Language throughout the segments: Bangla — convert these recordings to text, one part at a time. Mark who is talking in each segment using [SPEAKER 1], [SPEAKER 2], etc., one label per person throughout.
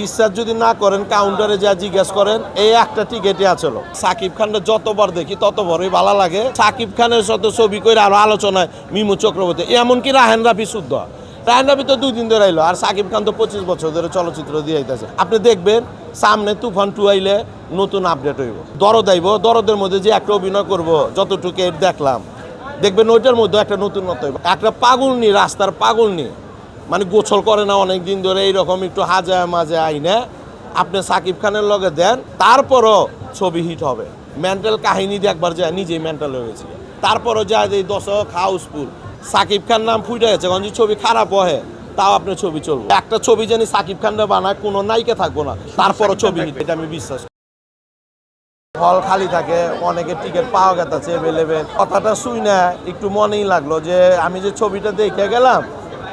[SPEAKER 1] বিশ্বাস যদি না করেন কাউন্টারে যা জিজ্ঞেস করেন, এই একটা টিকেটই আছিল সাকিব খানটা যতবার দেখি, ততবারই ভালো লাগে। সাকিব খানের সাথে ছবি করে আরও আলোচনায় মিমু চক্রবর্তী, এমনকি রাহেন রাফি শুদ্ধ। রাহেন রাফি তো দুই দিন ধরে আইলো, আর সাকিব খান তো পঁচিশ বছর ধরে চলচ্চিত্র দিয়ে আইতেছে। আপনি দেখবেন, সামনে তুফান টু আইলে নতুন আপডেট হইব। দরদ আইব, দরদের মধ্যে যে একটা অভিনয় করব, যতটুকু দেখলাম। দেখবেন ওইটার মধ্যে একটা নতুনত্ব হইব। একটা পাগলনি রাস্তার পাগলনি মানে গোছল করে না অনেক দিন ধরে এইরকম একটু হাজায় মাঝে আইনে। আপনি সাকিব খানের লগে দেন তারপরও ছবি হিট হবে। মেন্টাল কাহিনী দেখবার যায় নিজেই মেন্টাল হয়ে গেছি। তারপরও যায় যে এই দশক হাউসফুল। সাকিব খান নাম ফুটে গেছে কারণ ছবি খারাপ হয় তাও আপনার ছবি চলবে। একটা ছবি জানি সাকিব খানরা বানায় কোনো নায়িকা থাকব না। তারপরও ছবি হিট এটা আমি বিশ্বাস করি। হল খালি থাকে অনেকে টিকিট পাওয়া গেছে অ্যাভেলেবেল কথাটা শুই না একটু মনেই লাগল যে আমি যে ছবিটা দেখে গেলাম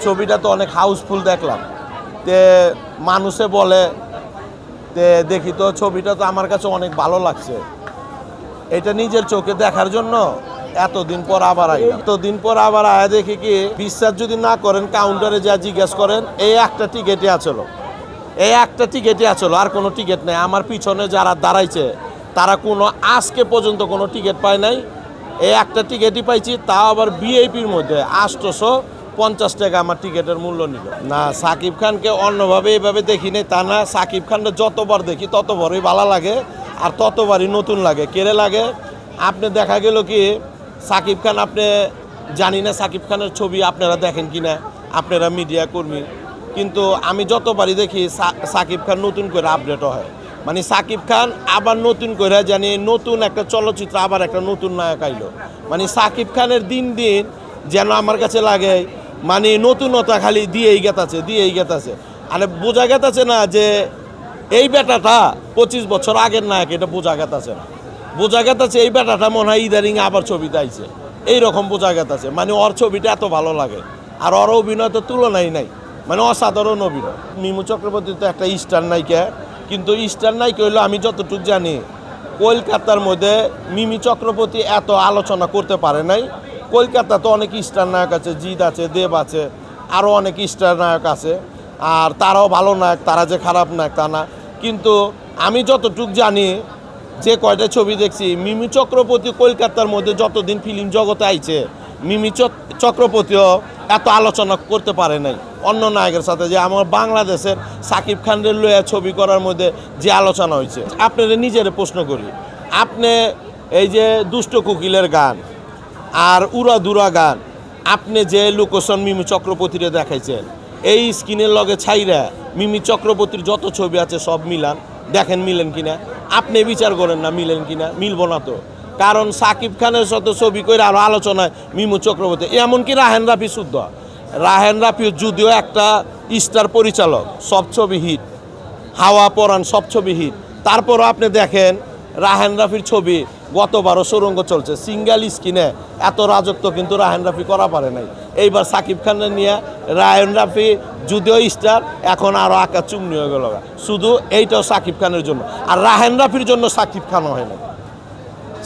[SPEAKER 1] ছবিটা তো অনেক হাউসফুল দেখলাম। তে মানুষে বলে, তে দেখি তো ছবিটা তো আমার কাছে অনেক ভালো লাগছে। এটা নিজের চোখে দেখার জন্য এতদিন পর আবার আইলাম। এতদিন পর আবার আয়া দেখি কি, বিশ্বাস যদি না করেন কাউন্টারে যা জিজ্ঞেস করেন, এই একটা টিকিটই আছিল। এই একটা টিকিটই আছিল, আর কোনো টিকিট নেই। আমার পিছনে যারা দাঁড়াইছে, তারা কোনো আজকে পর্যন্ত কোনো টিকিট পায় নাই। এই একটা টিকিটই পাইছি, তাও আবার বিএপির মধ্যে। আষ্টশো পঞ্চাশ টাকা আমার টিকিটের মূল্য নিল। না, সাকিব খানকে অন্যভাবে এইভাবে দেখি তা না, সাকিব খানকে যতবার দেখি ততবারই ভালো লাগে, আর ততবারই নতুন লাগে। কেড়ে লাগে? আপনি দেখা গেল কি, সাকিব খান আপনি জানি না সাকিব খানের ছবি আপনারা দেখেন কি না আপনারা মিডিয়া কর্মী। কিন্তু আমি যতবারই দেখি সাকিব খান নতুন করে আপডেট হয়। মানে সাকিব খান আবার নতুন করে জানি নতুন একটা চলচ্চিত্র, আবার একটা নতুন নায়ক আইলো। মানে সাকিব খানের দিন দিন যেন আমার কাছে লাগে মানে নতুনতা খালি দিয়েই গেতাছে দিয়েই গেতাছে। আরে বোঝা গেতাছে না যে এই বেটাটা পঁচিশ বছর আগের নায়ক, এটা বোঝা গেতাছে না। বোঝা গেতাছে এই বেটাটা মনে হয় ইদারিং আবার ছবিতে আইছে এইরকম বোঝা গেতাছে মানে ওর ছবিটা এত ভালো লাগে। আর ওর অভিনয় তো তুলনাই নাই মানে অসাধারণ অভিনয়। মিমু চক্রবর্তী তো একটা স্টার নায়িকা, কিন্তু স্টার নায়িকা হইল আমি যতটুকু জানি, কলকাতার মধ্যে মিমি চক্রবর্তী এত আলোচনা করতে পারে নাই কলকাতা তো অনেক স্টার নায়ক আছে, জিৎ আছে, দেব আছে আরও অনেক স্টার নায়ক আছে। আর তারাও ভালো নায়ক, তারা যে খারাপ নায়ক তা না। কিন্তু আমি যতটুক জানি, যে কয়টা ছবি দেখছি, মিমি চক্রবর্তী কলকাতার মধ্যে যতদিন ফিল্ম জগতে আইছে, মিমি চক্রবর্তীও এত আলোচনা করতে পারে নাই। অন্য নায়কের সাথে যে আমার বাংলাদেশের সাকিব খানের লইয়া ছবি করার মধ্যে যে আলোচনা হয়েছে। আপনারা নিজের প্রশ্ন করি, আপনি এই যে দুষ্ট কুকিলের গান আর উড়া দুরা গান। আপনি যে লোকেশন মিমি চক্রবর্তীরে দেখাইছেন, এই স্ক্রিনের লগে ছাইরা মিমি চক্রবর্তীর যত ছবি আছে সব মিলান। দেখেন মিলেন কিনা? আপনি বিচার করেন না মিলেন কিনা? মিলবো না তো। কারণ সাকিব খানের সাথে ছবি করে আরও আলোচনায় মিমু চক্রবর্তী। এমনকি রাহেন রাফি শুদ্ধ। রাহেন রাফি যদিও একটা স্টার পরিচালক, সব ছবি হিট হাওয়া পরাণ সব ছবি হিট তারপরও আপনি দেখেন রাহেন রাফির ছবি গতবারও সুরঙ্গ চলছে। সিঙ্গেল স্ক্রিনে এত রাজত্ব কিন্তু রাহেন রাফি করা পারে নাই। এইবার সাকিব খানের নিয়ে রায়ন রাফি যদিও স্টার, এখন আরও আঁকা চুমনি হয়ে গেল শুধু এইটাও সাকিব খানের জন্য। আর রাহেন রাফির জন্য সাকিব খানও হয় না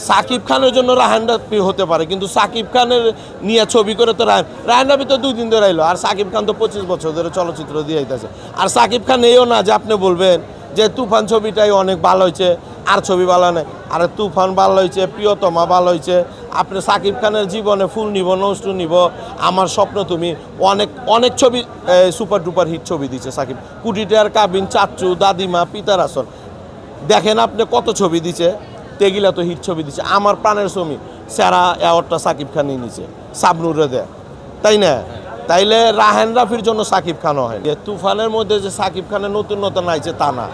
[SPEAKER 1] সাকিব খানের জন্য রাহান রাফি হতে পারে, কিন্তু সাকিব খানের নিয়ে ছবি করে তো রাহান রাহান রাফি তো দুই দিন ধরে আইলো, আর সাকিব খান তো পঁচিশ বছর ধরে চলচ্চিত্র দিয়ে আইতেছে। আর সাকিব খান এইও না যে আপনি বলবেন যে তুফান ছবিটাই অনেক ভালো হয়েছে আর ছবি ভালো নেই। আর তুফান ভালো হয়েছে, প্রিয়তমা ভালো হয়েছে। আপনি সাকিব খানের জীবনে ফুল নিব, নষ্ট নিব, আমার স্বপ্ন তুমি। অনেক অনেক ছবি সুপার ডুপার হিট ছবি দিচ্ছে সাকিব। কুটিটার কাবিন, চাচ্চু, দাদিমা, পিতার আসন দেখেন আপনি কত ছবি দিছে তেগিলা তো হিট ছবি দিছে আমার প্রাণের ছবি, সেরা অ্যাওয়ার্ডটা সাকিব খানই নিছে সাবনুরে দেয় তাই না? তাইলে রাহেন রাফির জন্য সাকিব খানও হয়। তুফানের মধ্যে যে সাকিব খানের নতুন নতুন আইছে তা না।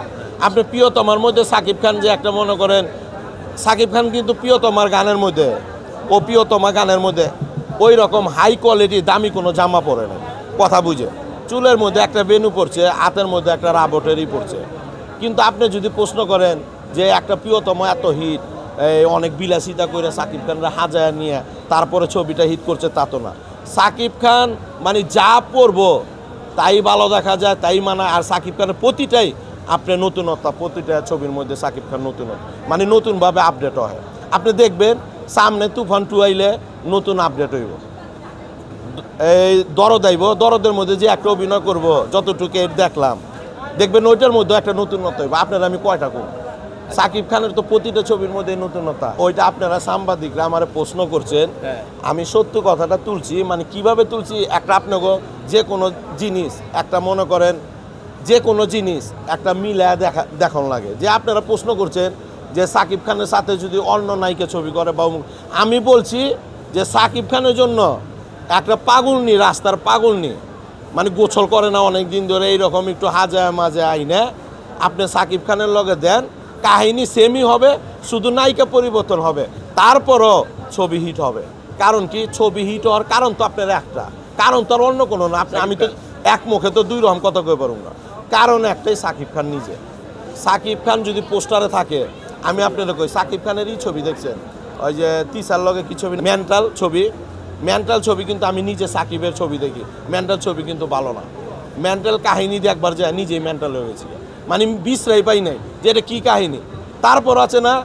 [SPEAKER 1] আপনি প্রিয়তমার মধ্যে সাকিব খান যে একটা মনে করেন, সাকিব খান কিন্তু প্রিয়তমার গানের মধ্যে, ও প্রিয়তমা গানের মধ্যে ওই রকম হাই কোয়ালিটি দামি কোনো জামা পরে না কথা বুঝে। চুলের মধ্যে একটা বেনু পড়ছে হাতের মধ্যে একটা রাবটেরই পড়ছে কিন্তু আপনি যদি প্রশ্ন করেন যে একটা প্রিয়তম এত হিট অনেক বিলাসিতা করে সাকিব খানরা হাজার নিয়ে তারপরে ছবিটা হিট করছে, তা তো না। সাকিব খান মানে যা পড়ব তাই ভালো দেখা যায়, তাই মানা আর সাকিব খানের প্রতিটাই আপনি নতুনত্ব প্রতিটা ছবির মধ্যে সাকিব খান নতুনত্ব মানে নতুনভাবে আপডেট হয়। আপনি দেখবেন সামনে তুফান টু আইলে নতুন আপডেট হইব। এই দরদ আইব দরদের মধ্যে যে একটা অভিনয় করব যতটুকু এর দেখলাম দেখবেন ওইটার মধ্যে একটা নতুনত্ব হইব। আপনারা আমি কয়টা করব? সাকিব খানের তো প্রতিটা ছবির মধ্যে নতুনতা ওইটা আপনারা সাংবাদিকরা আমার প্রশ্ন করছেন।
[SPEAKER 2] হ্যাঁ।
[SPEAKER 1] আমি সত্য কথাটা তুলছি মানে কীভাবে তুলছি? একটা আপনাকে যে কোনো জিনিস একটা মনে করেন যে কোনো জিনিস একটা মিলা দেখা, দেখন লাগে। যে আপনারা প্রশ্ন করছেন যে সাকিব খানের সাথে যদি অন্য নায়িকা ছবি করে বা আমি বলছি যে সাকিব খানের জন্য একটা পাগলনি, রাস্তার পাগলনি মানে গোছল করে না অনেক দিন ধরে এইরকম একটু হাজায় মাঝে আইনে, আপনি সাকিব খানের লগে দেন, কাহিনী সেমই হবে, শুধু নায়িকা পরিবর্তন হবে, তারপরও ছবি হিট হবে। কারণ কি? ছবি হিট হওয়ার কারণ তো আপনার একটা, কারণ তো আর অন্য কোনো না। আপনি, আমি তো এক মুখে তো দুই রকম কথা কই পারুন না। কারণ একটাই সাকিব খান নিজে। সাকিব খান যদি পোস্টারে থাকে, আমি আপনাদের কই, সাকিব খানেরই ছবি দেখছেন? ওই যে তিসার লগে কি ছবি? মেন্টাল ছবি। মেন্টাল ছবি কিন্তু আমি নিজে সাকিবের ছবি দেখি। মেন্টাল ছবি কিন্তু ভালো না। মেন্টাল কাহিনী দিয়ে একবার যায়, নিজেই মেন্টাল হয়ে গেছি। মানে বিশ্রাই পাই নাই যে এটা কী কাহিনী। তারপর আছে না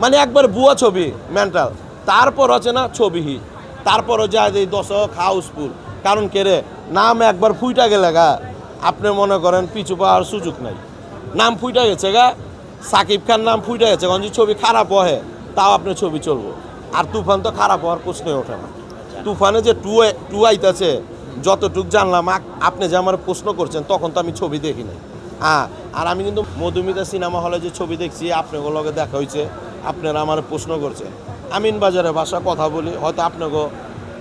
[SPEAKER 1] মানে একবার বুয়া ছবি, মেন্টাল। তারপর আছে না ছবি হিট তারপরও যায় যে দশক হাউসফুল। কারণ কে রে? নাম একবার ফুইটা গেলে গা, আপনি মনে করেন পিছু পাওয়ার সুযোগ নাই। নাম ফুইটা গেছে গা, সাকিব খান নাম ফুইটা গেছে কারণ যদি ছবি খারাপ হয় তাও আপনার ছবি চলবো। আর তুফান তো খারাপ হওয়ার প্রশ্নই ওঠে না। তুফানে যে টু টু আইতাছে, যতটুক জানলাম আপনি যে আমার প্রশ্ন করছেন, তখন তো আমি ছবি দেখি নাই। হ্যাঁ আর আমি কিন্তু মধুমিতা সিনেমা হলে যে ছবি দেখছি, আপনাকে লগে দেখা হয়েছে আপনারা আমার প্রশ্ন করছেন। আমিন বাজারে ভাষা কথা বলি, হয়তো আপনাকে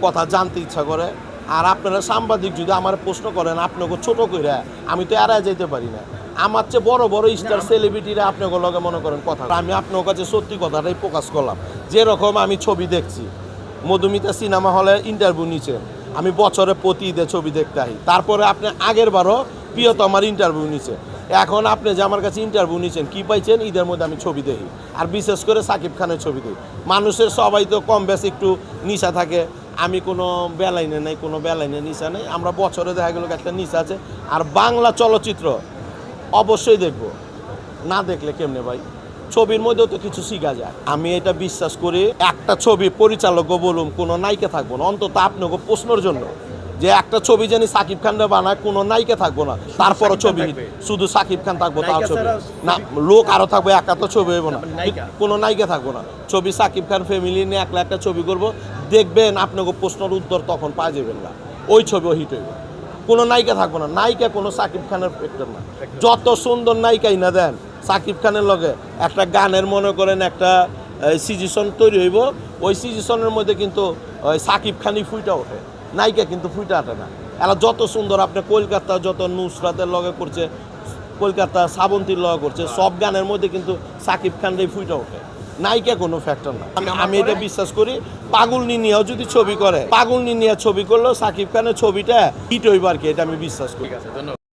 [SPEAKER 1] কথা জানতে ইচ্ছা করে। আর আপনারা সাংবাদিক যদি আমার প্রশ্ন করেন, আপনাকে ছোট করে আমি তো এড়ায় যেতে পারি না। আমার চেয়ে বড় বড় স্টার সেলিব্রিটিরা আপনাকে লগে মনে করেন কথা আমি আপনার কাছে সত্যি কথাটাই প্রকাশ করলাম। যেরকম আমি ছবি দেখছি, মধুমিতা সিনেমা হলে ইন্টারভিউ নিচ্ছেন আমি বছরে প্রতি ঈদে ছবি দেখতে আই তারপরে আপনি আগের বারও প্রিয়তমার ইন্টারভিউ নিচ্ছেন এখন আপনি যে আমার কাছে ইন্টারভিউ নিচ্ছেন কী পাইছেন? ঈদের মধ্যে আমি ছবি দেখি। আর বিশেষ করে সাকিব খানের ছবি দেখি। মানুষের সবাই তো কম বেশ একটু নিশা থাকে। আমি কোনো বেলাইনে নাই, কোনো বেলাইনে নিশা নেই। আমরা বছরে দেখা গেলো একটা নিশা আছে। আর বাংলা চলচ্চিত্র অবশ্যই দেখব। না দেখলে কেমনে ভাই? ছবির মধ্যেও তো কিছু শিখা যায়। আমি এটা বিশ্বাস করি, একটা ছবি পরিচালক বলুন কোনো নায়িকা থাকব না। অন্তত আপনাকে প্রশ্নের জন্য। যে একটা ছবি জানি সাকিব খানরা বানায় কোনো নায়িকা থাকব না। তারপরও ছবি শুধু সাকিব খান থাকব তার ছবি। না লোক আরও থাকবে একা তো ছবি হইব না। কোনো নায়িকা থাকব না। ছবি সাকিব খান ফ্যামিলি নিয়ে একলা একটা ছবি করব। দেখবেন আপনাকে প্রশ্নের উত্তর তখন পাওয়া যাবেন না। ওই ছবিও হিট হইবে। কোনো নায়িকা থাকব না। নায়িকা কোনো সাকিব খানের ফ্যাক্টর না। যত সুন্দর নায়িকাই না দেন সাকিব খানের লগে একটা গানের মনে করেন একটা সিজিশন তৈরি হইব। ওই সিজিশনের মধ্যে কিন্তু ওই সাকিব খানই ফুইটা ওঠে। নায়িকা কিন্তু ফুইটা আটে না। এরা যত সুন্দর আপনি কলকাতা যত নুসরাতের লগে করছে কলকাতা শ্রাবন্তীর লগে করছে সব গানের মধ্যে কিন্তু সাকিব খানরাই ফুইটা ওঠে। নায়িকা কোনো ফ্যাক্টর না। আমি আমি এটা বিশ্বাস করি পাগল নিনিয়াও যদি ছবি করে পাগল নিনিয়া ছবি করলেও সাকিব খানের ছবিটা হিট হইবার কি এটা আমি বিশ্বাস করি।
[SPEAKER 2] ধন্যবাদ।